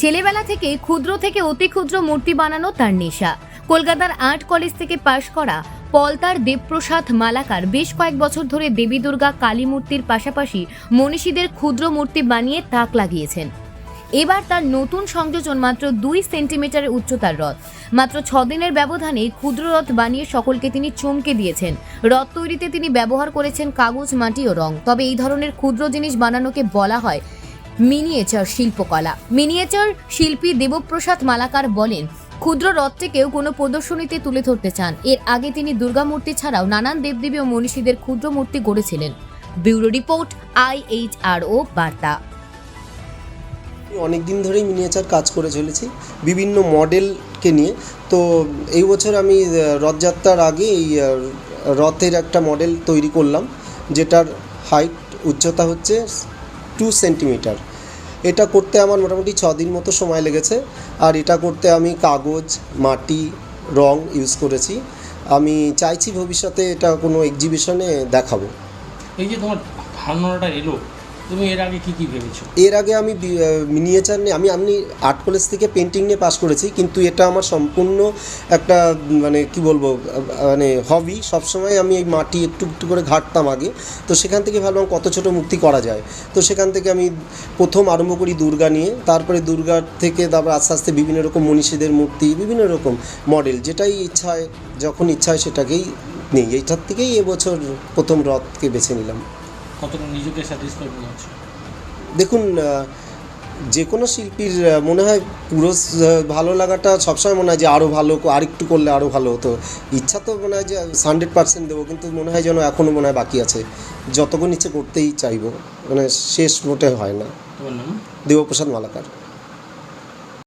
ছেলেবেলা থেকে ক্ষুদ্র থেকে অতি ক্ষুদ্র মূর্তি বানানো তার নেশা। কলকাতার আর্ট কলেজ থেকে পাশ করা পলতার দেবপ্রসাদ মালাকার বেশ কয়েক বছর ধরে দেবী দুর্গা কালী মূর্তির পাশাপাশি মনীষীদের ক্ষুদ্র মূর্তি বানিয়ে তাক লাগিয়েছেন। এবার তার নতুন সংযোজন মাত্র দুই সেন্টিমিটারের উচ্চতার রথ। মাত্র ছ দিনের ব্যবধানে ক্ষুদ্র রথ বানিয়ে সকলকে তিনি চমকে দিয়েছেন। রথ তৈরিতে তিনি ব্যবহার করেছেন কাগজ, মাটি ও রং। তবে এই ধরনের ক্ষুদ্র জিনিস বানানোকে বলা হয় মিনিয়েচার শিল্পকলা। মিনিয়েচার শিল্পী দেবপ্রসাদ মালাকার বলেন, ক্ষুদ্র রথটিকেও কোনো প্রদর্শনীতে তুলে ধরতে চান। এর আগে তিনি দুর্গা মূর্তি ছাড়াও নানান দেবদেবী ও মনীষীদের ক্ষুদ্র মূর্তি গড়েছিলেন। ব্যুরো রিপোর্ট, আইএইচআরও, বার্তা। অনেক দিন ধরেই মিনিয়েচার কাজ করে চলেছি, বিভিন্ন মডেলকে নিয়ে। তো এই বছর আমি রথযাত্রার আগে এই রথের একটা মডেল তৈরি করলাম, যেটার হাইট উচ্চতা হচ্ছে টু সেন্টিমিটার এটা করতে আমার মোটামুটি ছ দিন মতো সময় লেগেছে, আর এটা করতে আমি কাগজ, মাটি, রং ইউজ করেছি। আমি চাইছি ভবিষ্যতে এটা কোনো এক্সিবিশনে দেখাবো। এই যে তোমার ধারণাটা এলো তুমি এর আগে কি কি ভেবেছো? এর আগে আমি মিনিয়েচার নিয়ে, আমি আমি আর্ট কলেজ থেকে পেন্টিং নিয়ে পাশ করেছি, কিন্তু এটা আমার সম্পূর্ণ একটা মানে কি বলব মানে হবি সবসময় আমি এই মাটি একটু একটু করে ঘাটতাম আগে। তো সেখান থেকে ভাবলাম কত ছোট মূর্তি করা যায়। তো সেখান থেকে আমি প্রথম আরম্ভ করি দুর্গা নিয়ে। তারপরে দুর্গার থেকে তারপর আস্তে আস্তে বিভিন্ন রকম মনীষীদের মূর্তি, বিভিন্ন রকম মডেল যেটাই ইচ্ছা হয়, যখন ইচ্ছা হয় সেটাকেই নেই। এইটার থেকেই এবছর প্রথম রথকে বেছে নিলাম। কতটা নিজেকে স্যাটিসফাই হচ্ছে? দেখুন যে কোনো শিল্পীর মনে হয় পুরো ভালো লাগাটা সবসময় মনে হয় যে আরও ভালো আর একটু করলে আরও ভালো হতো। ইচ্ছা তো মনে হয় যে হান্ড্রেড পার্সেন্ট দেবো কিন্তু মনে হয় যেন এখনও মনে হয় বাকি আছে। যতক্ষণ ইচ্ছে করতেই চাইব মানে শেষ মোটে হয় না। দেবপ্রসাদ মালাকার।